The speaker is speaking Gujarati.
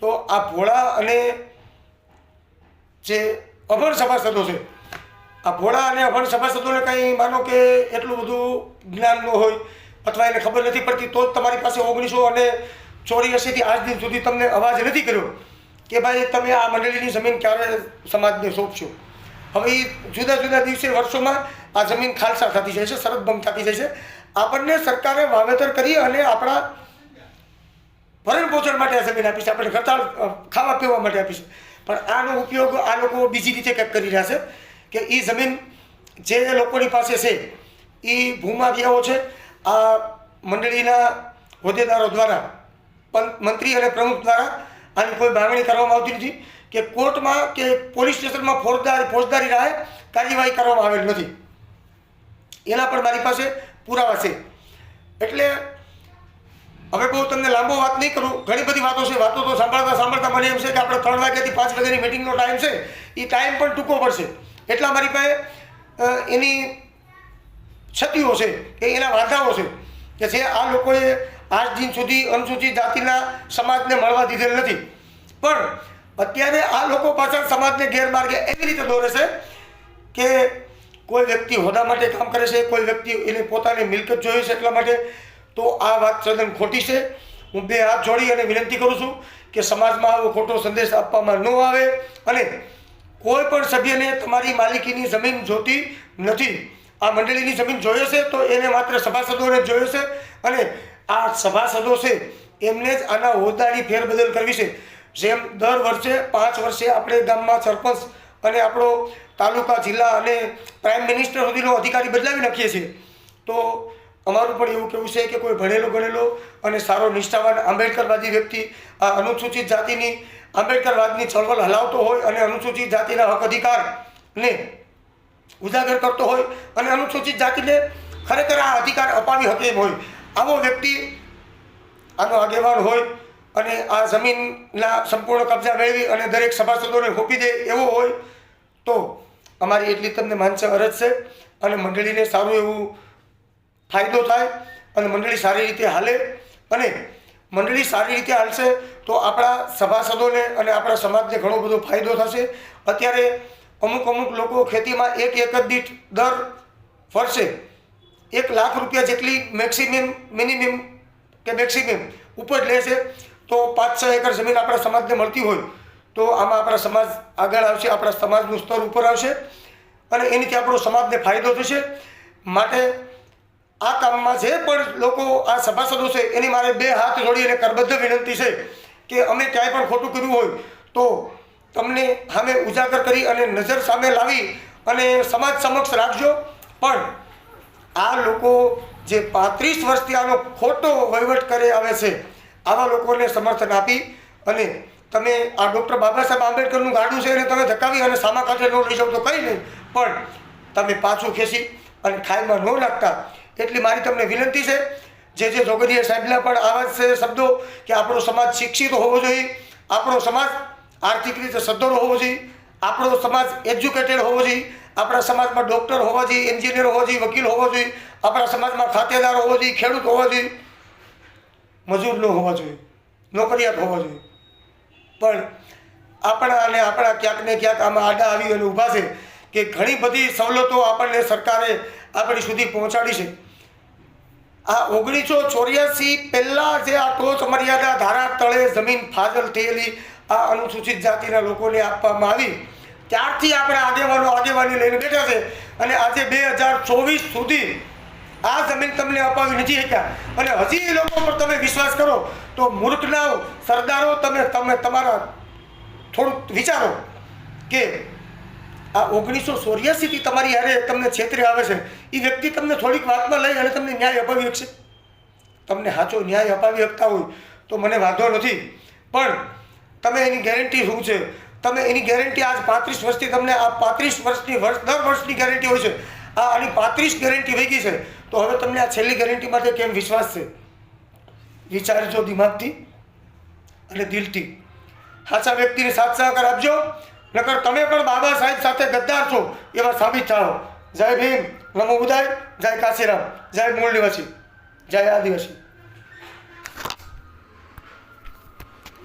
તો આ ભોળા અને જે અભણ સભાસદો છે, આ ભોળા અને અભણ સભાસદોને કંઈ માનો કે એટલું બધું જ્ઞાન ન હોય, અથવા એને ખબર નથી પડતી, તો જ તમારી પાસે ઓગણીસો અને ચોર્યાસીથી આજ દિન સુધી તમને અવાજ નથી કર્યો કે ભાઈ તમે આ મંડળીની જમીન ક્યારે સમાજને સોંપશો. હવે એ જુદા જુદા દિવસે, વર્ષોમાં આ જમીન ખાલસા થતી જાય છે સરતભંગ થતી જાય છે. આપણને સરકારે વાવેતર કરી અને આપણા ભરણ પોષણ માટે આ જમીન આપી આપણે ખર્ચાળ ખાવા પીવા માટે આપી પણ આનો ઉપયોગ આ લોકો બીજી રીતે કંઈક કરી રહ્યા છે કે એ જમીન જે લોકોની પાસે છે એ ભૂમાફિયાઓ છે. આ મંડળીના હોદ્દેદારો દ્વારા મંત્રી અને પ્રમુખ દ્વારા આની કોઈ માંગણી કરવામાં આવતી નથી કે કોર્ટમાં કે પોલીસ સ્ટેશનમાં ફોજદારી ફોજદારી રાહે કાર્યવાહી કરવામાં આવેલ નથી. એના પણ મારી પાસે પુરાવા છે. એટલે હવે બહુ તમને લાંબો વાત નહીં કરું. ઘણી બધી વાતો છે. વાતો તો સાંભળતા સાંભળતા મને એમ છે કે આપણે ત્રણ વાગ્યાથી પાંચ વાગ્યાની મિટિંગનો ટાઈમ છે. એ ટાઈમ પણ ટૂંકો પડશે. એટલા મારી પાસે એની ક્ષતિઓ છે કે એના વાંધાઓ છે કે જે આ લોકોએ આજ દિન સુધી અનુસૂચિત જાતિના સમાજને મળવા દીધેલ નથી. પણ અત્યારે આ લોકો પાછળ સમાજને ગેરમાર્ગે એવી રીતે દોરે છે કે કોઈ વ્યક્તિ હોદા માટે કામ કરે છે, કોઈ વ્યક્તિ એને પોતાની મિલકત જોઈએ છે એટલા માટે તો આ વાત સદન ખોટી છે. હું બે હાથ જોડી અને વિનંતી કરું છું કે સમાજમાં આવો ખોટો સંદેશ આપવામાં ન આવે અને કોઈ પણ સભ્યને તમારી માલિકીની જમીન જોતી નથી. આ મંડળીની જમીન જોઈએ છે તો એને માત્ર સભાસદોને જ જોઈએ છે અને આ સભાસદો છે એમને જ આના હોદ્દાની ફેરબદલ કરવી છે. જેમ દર વર્ષે પાંચ વર્ષે આપણે ગામમાં સરપંચ અને આપણો તાલુકા જિલ્લા અને પ્રાઇમ મિનિસ્ટર સુધીનો અધિકારી બદલાવી નાખીએ છીએ. તો અમારું પણ એવું કહેવું છે કે કોઈ ભણેલો ગણેલો અને સારો નિષ્ઠાવાન આંબેડકરવાદી વ્યક્તિ આ અનુસૂચિત જાતિની આંબેડકરવાદની ચળવળ હલાવતો હોય અને અનુસૂચિત જાતિના હક અધિકારને ઉજાગર કરતો હોય અને અનુસૂચિત જાતિને ખરેખર આ અધિકાર અપાવી શકે એમ હોય. આવો વ્યક્તિ આનો આગેવાન હોય અને આ જમીનના સંપૂર્ણ કબજા મેળવી અને દરેક સભાસદોને હોપી દે એવો હોય તો અમારી એટલી તમને માનસે અરજ છે અને મંડળીને સારું એવું ફાયદો થાય અને મંડળી સારી રીતે હાલે અને મંડળી સારી રીતે હાલશે તો આપણા સભાસદોને અને આપણા સમાજને ઘણો બધો ફાયદો થશે. અત્યારે અમુક અમુક લોકો ખેતીમાં એક એક જ દીઠ દર વર્ષે એક લાખ રૂપિયા જેટલી મેક્સિમમ, મિનિમમ કે મેક્સિમમ ઉપજ લે છે. તો પાંચ છ એકર જમીન આપણા સમાજને મળતી હોય તો આમાં આપણા સમાજ આગળ આવશે, આપણા સમાજનું સ્તર ઉપર આવશે અને એનીથી આપણો સમાજને ફાયદો થશે. માટે આ કામમાં જે પણ લોકો આ સભાસદો છે, એની મારે બે હાથ જોડીને કરબદ્ધ વિનંતી છે કે અમે ક્યાંય પણ ખોટું કર્યું હોય તો તમને સામે ઉજાગર કરી અને નજર સામે લાવી અને સમાજ સમક્ષ રાખજો. પણ આ લોકો જે પાંત્રીસ વર્ષથી આનો ખોટો વહીવટ કરે આવે છે, આવા લોકોને સમર્થન આપી અને તમે આ ડૉક્ટર બાબા સાહેબ આંબેડકરનું ગાડું છે એને તમે ધકાવી અને સામા કાંઠે ન લઈ જાઓ તો કંઈ નહીં. પણ તમે પાછું ખેંચી અને ખાઈમાં ન નાખતા. એટલી મારી તમને વિનંતી છે. જે જે જોગદીય સાહેબના પણ આવા છે શબ્દો કે આપણો સમાજ શિક્ષિત હોવો જોઈએ, આપણો સમાજ આર્થિક રીતે સદ્ધર હોવો જોઈએ, આપણો સમાજ એજ્યુકેટેડ હોવો જોઈએ, આપણા સમાજમાં ડૉક્ટર હોવા જોઈએ, એન્જિનિયર હોવા જોઈએ, વકીલ હોવો જોઈએ, આપણા સમાજમાં ખાતેદાર હોવો જોઈએ, ખેડૂત હોવા જોઈએ મજૂર ન હોવા જોઈએ, નોકરિયાત હોવા જોઈએ. પણ આપણા અને આપણા ક્યાંક ને ક્યાંક આમાં આડા આવી અને ઊભા છે કે ઘણી બધી સવલતો આપણને સરકારે આપણી સુધી પહોંચાડી છે. આ ઓગણીસો ચોર્યાસી પહેલાં જે આ ટોચ મર્યાદા ધારા તળે જમીન ફાજલ થયેલી આ અનુસૂચિત જાતિના લોકોને આપવામાં આવી. ત્યારથી આપણે આગેવાનો આગેવાની લઈને બેઠા છે અને આજે બે હજાર ચોવીસ સુધી આ જમીન તમને અપાવી નથી શક્યા. અને હજી એ લોકો પર તમે વિશ્વાસ કરો તો મૂર્ખના સરદારો, તમે તમે તમારા થોડુંક વિચારો કે આ ઓગણીસો ચોર્યાસીથી તમારી હારે તમને છેતરે આવે છે. એ વ્યક્તિ તમને થોડીક વાતમાં લઈ અને તમને ન્યાય અપાવી શકશે. તમને સાચો ન્યાય અપાવી શકતા હોય તો મને વાંધો નથી. પણ તમે એની ગેરંટી શું છે? તમે એની ગેરંટી આજ પાંત્રીસ વર્ષથી તમને આ પાંત્રીસ વર્ષની વર્ષ, દર વર્ષની ગેરંટી હોય છે. આ આની પાંત્રીસ ગેરંટી વહી ગઈ છે. તો હવે તમને આ છેલ્લી ગેરંટી માટે કેમ વિશ્વાસ છે? વિચારજો દિમાગથી અને દિલથી. સાચા વ્યક્તિને સાથ સહકાર આપજો. નકર તમે પણ બાબા સાહેબ સાથે ગદ્દાર છો, એવા સાબિત થાઓ જય ભીમ, નમો ઉદય, જય કાશીરામ, જય મૂળ નિવાસી, જય આદિવાસી.